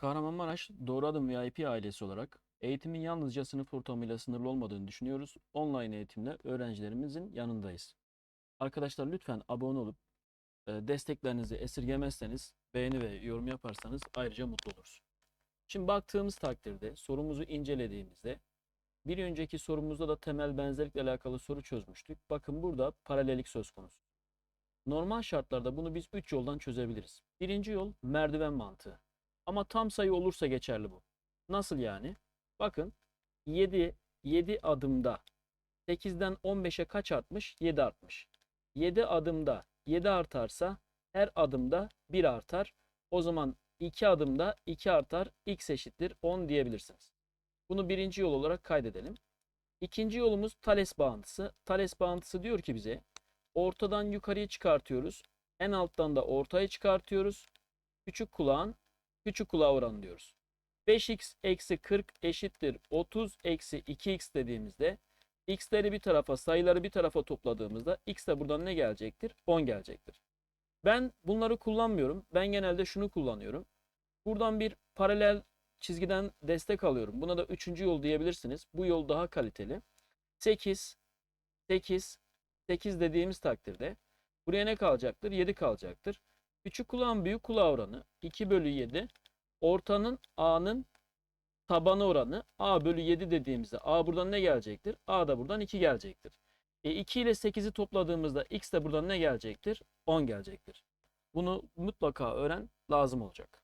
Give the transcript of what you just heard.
Kahramanmaraş Doğru Adım VIP ailesi olarak eğitimin yalnızca sınıf ortamıyla sınırlı olmadığını düşünüyoruz. Online eğitimle öğrencilerimizin yanındayız. Arkadaşlar lütfen abone olup e, desteklerinizi esirgemezseniz, beğeni ve yorum yaparsanız ayrıca mutlu oluruz. Şimdi baktığımız takdirde sorumuzu incelediğimizde bir önceki sorumuzda da temel benzerlikle alakalı soru çözmüştük. Bakın burada paralellik söz konusu. Normal şartlarda bunu biz 3 yoldan çözebiliriz. Birinci yol merdiven mantığı. Ama tam sayı olursa geçerli bu. Nasıl yani? Bakın 7 7 adımda 8'den 15'e kaç artmış? 7 artmış. 7 adımda 7 artarsa her adımda 1 artar. O zaman 2 adımda 2 artar. X eşittir 10 diyebilirsiniz. Bunu birinci yol olarak kaydedelim. İkinci yolumuz Thales bağıntısı. Thales bağıntısı diyor ki bize ortadan yukarıya çıkartıyoruz. En alttan da ortaya çıkartıyoruz. Küçük kulağın küçük kulağa oranı diyoruz. 5x eksi 40 eşittir 30 eksi 2x dediğimizde x'leri bir tarafa sayıları bir tarafa topladığımızda x de buradan ne gelecektir? 10 gelecektir. Ben bunları kullanmıyorum. Ben genelde şunu kullanıyorum. Buradan bir paralel çizgiden destek alıyorum. Buna da üçüncü yol diyebilirsiniz. Bu yol daha kaliteli. 8, 8, 8 dediğimiz takdirde buraya ne kalacaktır? 7 kalacaktır. Küçük kulağın büyük kulağı oranı 2 bölü 7. Ortanın A'nın tabanı oranı A bölü 7 dediğimizde A buradan ne gelecektir? A da buradan 2 gelecektir. E 2 ile 8'i topladığımızda X de buradan ne gelecektir? 10 gelecektir. Bunu mutlaka öğren lazım olacak.